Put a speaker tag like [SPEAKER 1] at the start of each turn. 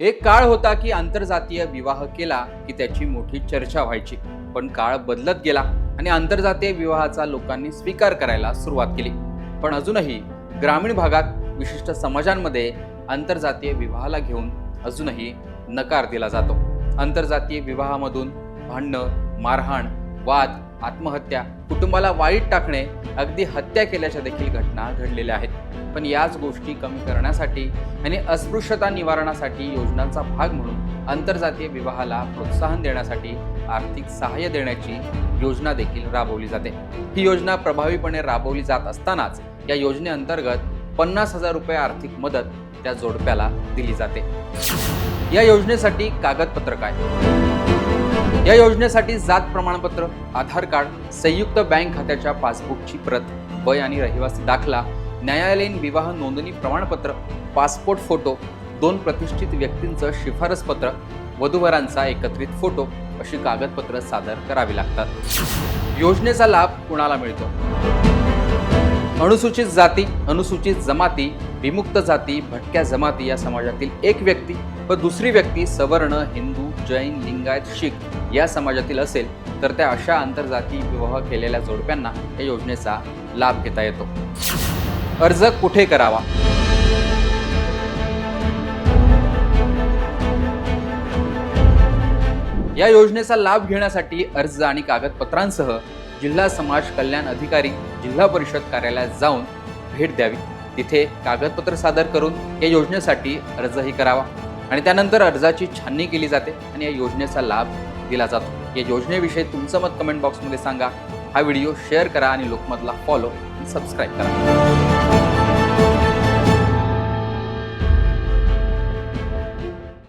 [SPEAKER 1] एक काळ होता की आंतरजातीय विवाह केला की त्याची मोठी चर्चा व्हायची. पण काळ बदलत गेला आणि आंतरजातीय विवाहाचा लोकांनी स्वीकार करायला सुरुवात केली. पण अजूनही ग्रामीण भागात विशिष्ट समाजांमध्ये आंतरजातीय विवाहाला घेऊन अजूनही नकार दिला जातो. आंतरजातीय विवाहामधून भांडणं मारहाण वाद आत्महत्या कुटुंबाला वाईट टाकणे अगदी हत्या केल्याच्या देखील घटना घडलेल्या आहेत. पण याच गोष्टी कमी करण्यासाठी आणि अस्पृश्यता निवारणासाठी योजनांचा भाग म्हणून आंतरजातीय विवाहाला प्रोत्साहन देण्यासाठी आर्थिक सहाय्य देण्याची योजना देखील राबवली जाते. ही योजना प्रभावीपणे राबवली जात असतानाच या योजनेअंतर्गत पन्नास हजार रुपये आर्थिक मदत त्या जोडप्याला दिली जाते. या योजनेसाठी कागदपत्र काय? या योजनेसाठी जात प्रमाणपत्र आधार कार्ड संयुक्त बँक खात्याच्या पासबुकची प्रत वय आणि रहिवासी दाखला न्यायालयीन विवाह नोंदणी प्रमाणपत्र पासपोर्ट फोटो दोन प्रतिष्ठित व्यक्तींचं शिफारस पत्र वधूवरांचा एकत्रित फोटो अशी कागदपत्र सादर करावी लागतात. योजनेचा लाभ कुणाला मिळतो? अनुसूचित जाती अनुसूचित जमाती विमुक्त जाती भटक्या जमाती या समाजातील एक व्यक्ती व दुसरी व्यक्ती सवर्ण हिंदू जैन लिंगायत शीख या समाजातील असेल तर त्या अशा आंतरजातीय विवाह केलेल्या जोडप्यांना या योजनेचा लाभ घेता येतो. अर्ज कुठे करावा? या योजनेचा लाभ घेण्यासाठी अर्ज आणि कागदपत्रांसह जिल्हा समाज कल्याण अधिकारी जिल्हा परिषद कार्यालयात जाऊन भेट द्यावी. तिथे कागदपत्र सादर करून या योजनेसाठी अर्जही करावा आणि त्यानंतर अर्जाची छाननी केली जाते आणि या योजनेचा लाभ दिला जातो. या योजनेविषयी तुमचं मत कमेंट बॉक्समध्ये सांगा. हा व्हिडिओ शेअर करा आणि लोकमतला फॉलो आणि सबस्क्राईब करा.